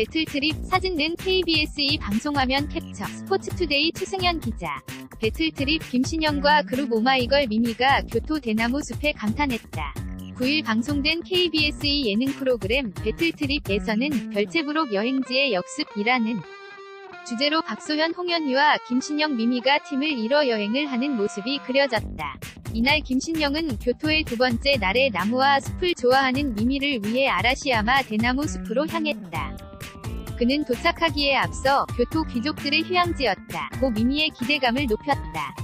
배틀트립 사진 등 KBS2 방송화면 캡처 스포츠투데이 추승현 기자 배틀트립 김신영과 그룹 오마이걸 미미가 교토 대나무 숲에 감탄했다. 9일 방송된 KBS2 예능 프로그램 배틀트립에서는 별채부록 여행지의 역습이라는 주제로 박소현, 홍현희와 김신영, 미미가 팀을 이뤄 여행을 하는 모습이 그려졌다. 이날 김신영은 교토의 두 번째 날에 나무와 숲을 좋아하는 미미를 위해 아라시야마 대나무 숲으로 향했다. 그는 도착하기에 앞서 교토 귀족들의 휴양지였다. 고 미미의 기대감을 높였다.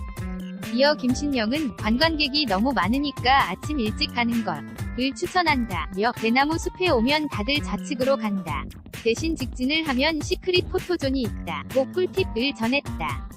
이어 김신영은 관광객이 너무 많으니까 아침 일찍 가는 것을 추천한다. 며 대나무 숲에 오면 다들 좌측으로 간다. 대신 직진을 하면 시크릿 포토존이 있다. 고 꿀팁을 전했다.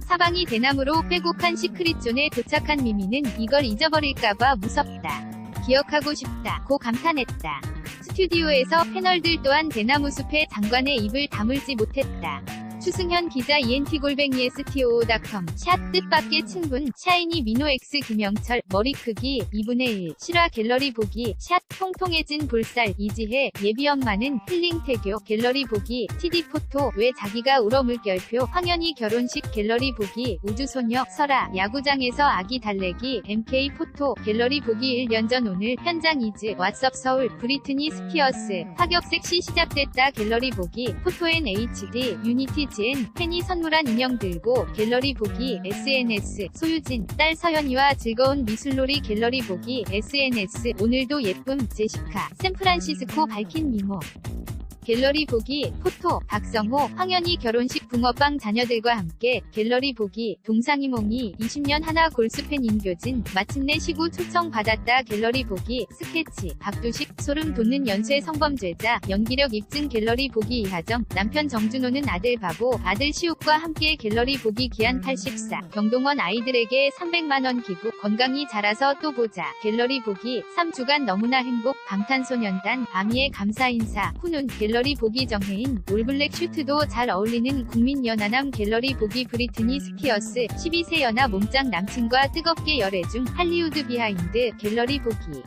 사방이 대나무로 빼곡한 시크릿존에 도착한 미미는 이걸 잊어버릴까봐 무섭다. 기억하고 싶다. 고 감탄했다. 스튜디오에서 패널들 또한 대나무 숲에 장관의 입을 다물지 못했다. 추승현 기자 ENT골뱅이 STO.com 샷 뜻밖의 친분 샤이니 미노X 김영철. 머리 크기 2분의 1 실화 갤러리 보기. 샷 통통해진 볼살 이지혜. 예비 엄마는 힐링 태교. 갤러리 보기. TD 포토. 왜 자기가 울어 물결표. 황현희 결혼식. 갤러리 보기. 우주소녀. 설아. 야구장에서 아기 달래기. MK 포토. 갤러리 보기 1년 전 오늘 현장 이즈. 왓썹 서울. 브리트니 스피어스. 파격 섹시 시작됐다. 갤러리 보기. 포토엔 HD 유니티 GN 팬이 선물한 인형 들고 갤러리 보기 SNS 소유진 딸 서연이와 즐거운 미술놀이 갤러리 보기 SNS 오늘도 예쁨 제시카 샌프란시스코 밝힌 미모 갤러리 보기 포토 박성호 황현희 결혼식 붕어빵 자녀들과 함께 갤러리 보기 동상이몽이 20년 하나 골수팬 임교진 마침내 시구 초청 받았다 갤러리 보기 스케치 박두식 소름 돋는 연쇄 성범죄자 연기력 입증 갤러리 보기 이하정 남편 정준호는 아들 바보 아들 시욱과 함께 갤러리 보기 기한 84 경동원 아이들에게 300만원 기부 건강히 자라서 또 보자 갤러리 보기 3주간 너무나 행복 방탄소년단 아미의 감사 인사 훈훈 갤러리 보기 정혜인 올블랙 슈트도 잘 어울리는 국민연하남 갤러리 보기 브리트니 스피어스 12세 연하 몸짱 남친과 뜨겁게 열애 중 할리우드 비하인드 갤러리 보기